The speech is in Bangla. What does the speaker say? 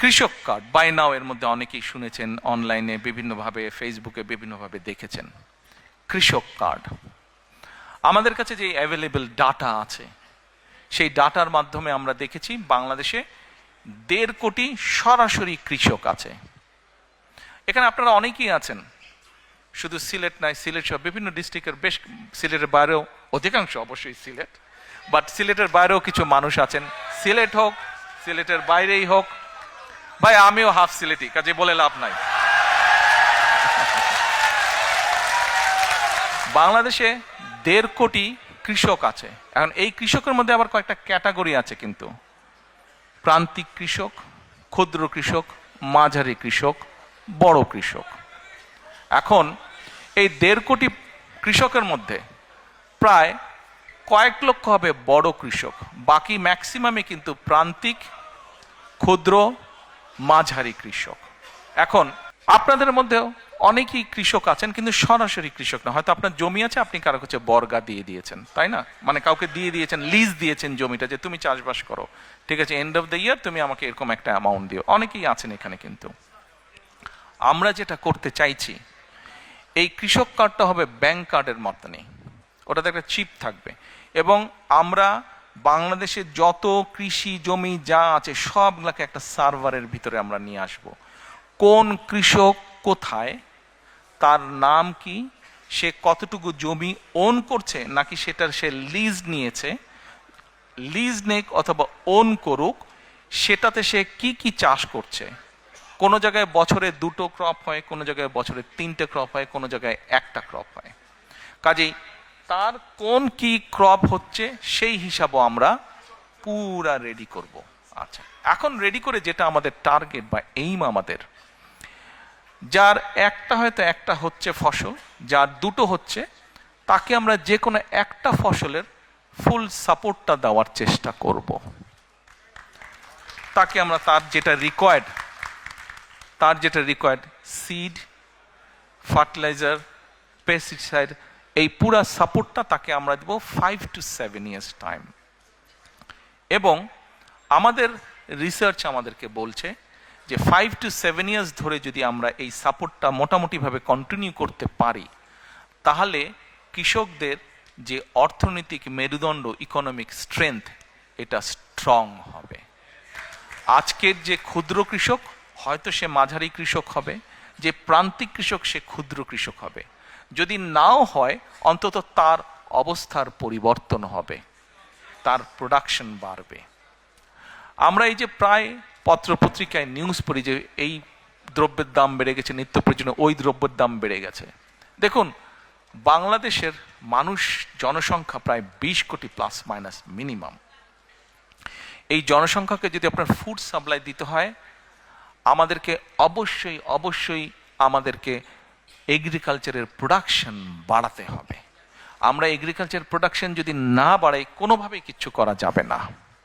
কৃষক কার্ড, বাই নাও এর মধ্যে অনেকেই শুনেছেন অনলাইনে বিভিন্নভাবে, ফেসবুকে বিভিন্নভাবে দেখেছেন। কৃষক কার্ড। আমাদের কাছে যে অ্যাভেলেবল ডাটা আছে, সেই ডাটার মাধ্যমে আমরা দেখেছি বাংলাদেশে দেড় কোটি সরাসরি কৃষক আছে। এখানে আপনারা অনেকেই আছেন। শুধু সিলেট নয় সিলেট সহ বিভিন্ন ডিস্ট্রিক্টের বেশ, সিলেটের বাইরেও অধিকাংশ অবশ্যই সিলেট বাট সিলেটের বাইরেও কিছু মানুষ আছেন। সিলেট হোক, সিলেটের বাইরেই হোক ভাই, আমিও হাফ সিলেটি, কাজে বলে লাভ নাই। বাংলাদেশে দেড় কোটি কৃষক আছে। এখন এই কৃষকের মধ্যে আবার কয়েকটা ক্যাটাগরি আছে কিন্তু। প্রান্তিক কৃষক, ক্ষুদ্র কৃষক, মাঝারি কৃষক, বড় কৃষক। এখন এই দেড় কোটি কৃষকের মধ্যে প্রায় কয়েক লক্ষ হবে বড় কৃষক। বাকি ম্যাক্সিমামে কিন্তু প্রান্তিক, ক্ষুদ্র মাঝারি কৃষক। এখন, আপনাদের মধ্যেও অনেকেই কৃষক আছেন, কিন্তু সরাসরি কৃষক না। হয়তো আপনার জমি আছে, আপনি কারও কাছে বর্গা দিয়ে দিয়েছেন, তাই না? মানে কাউকে দিয়ে দিয়েছেন লিজ দিয়েছেন জমিটা যে তুমি চাষবাস করো। ঠিক আছে এন্ড অফ দ্য ইয়ার তুমি আমাকে এরকম একটা অ্যামাউন্ট দিও। অনেকেই আছেন এখানে কিন্তু। আমরা যেটা করতে চাইছি, এই কৃষক কার্ডটা হবে ব্যাংক কার্ডের মতনই। ওটাতে একটা চিপ থাকবে। এবং আমরা বাংলাদেশে যত কৃষি জমি যা আছে সবগুলোকে একটা সার্ভারের ভিতরে আমরা নিয়ে আসব। কোন কৃষক কোথায়, তার নাম কি, সে কতটুকু জমি ওন করছে, নাকি সেটার সে লিজ নিয়েছে লিজ নেক অথবা ওন করুক, সেটাতে সে কি কি চাষ করছে? কোনো জায়গায় বছরে দুটো ক্রপ হয়, কোনো জায়গায় বছরে তিনটে ক্রপ হয়, কোনো জায়গায় একটা ক্রপ হয়। কাজেই তার কোন কি ক্রপ হচ্ছে সেই হিসাবও আমরা পুরা রেডি করব। আচ্ছা এখন রেডি করে যেটা আমাদের টার্গেট বা এইম আমাদের, যার একটা হয়তো একটা হচ্ছে ফসল, যার দুটো হচ্ছে, তাকে আমরা যে কোনো একটা ফসলের ফুল সাপোর্টটা দেওয়ার চেষ্টা করব। তাকে আমরা তার যেটা রিকোয়ার্ড তার যেটা রিকোয়ার্ড সিড ফার্টিলাইজার পেস্টিসাইড এই পুরা সাপোর্টটা তাকে আমরা দেব five to seven years time এবং আমাদের রিসার্চ আমাদেরকে বলছে যে ফাইভ টু সেভেন ইয়ার্স ধরে যদি আমরা এই সাপোর্টটা মোটামুটিভাবে কন্টিনিউ করতে পারি, তাহলে কৃষকদের যে অর্থনৈতিক মেরুদণ্ড ইকোনমিক স্ট্রেংথ এটা স্ট্রং হবে। আজকের যে ক্ষুদ্র কৃষক, হয়তো সে মাঝারি কৃষক হবে, যে প্রান্তিক কৃষক, সে ক্ষুদ্র কৃষক হবে। যদি নাও হয়, অন্তত তার অবস্থার পরিবর্তন হবে, তার প্রোডাকশন বাড়বে। আমরা এই যে প্রায় পত্রপত্রিকায় নিউজ পড়ি যে এই দ্রব্যের দাম বেড়ে গেছে, নিত্য প্রয়োজনীয় ওই দ্রব্যের দাম বেড়ে গেছে। দেখুন, বাংলাদেশের মানুষ জনসংখ্যা প্রায় বিশ কোটি প্লাস মাইনাস মিনিমাম এই জনসংখ্যাকে যদি আপনার ফুড সাপ্লাই দিতে হয়, আমাদেরকে অবশ্যই অবশ্যই আমাদেরকে এগ্রিকালচারের প্রোডাকশন বাড়াতে হবে। আমরা এগ্রিকালচার প্রোডাকশন যদি না বাড়াই, কোনোভাবেই কিচ্ছু করা যাবে না।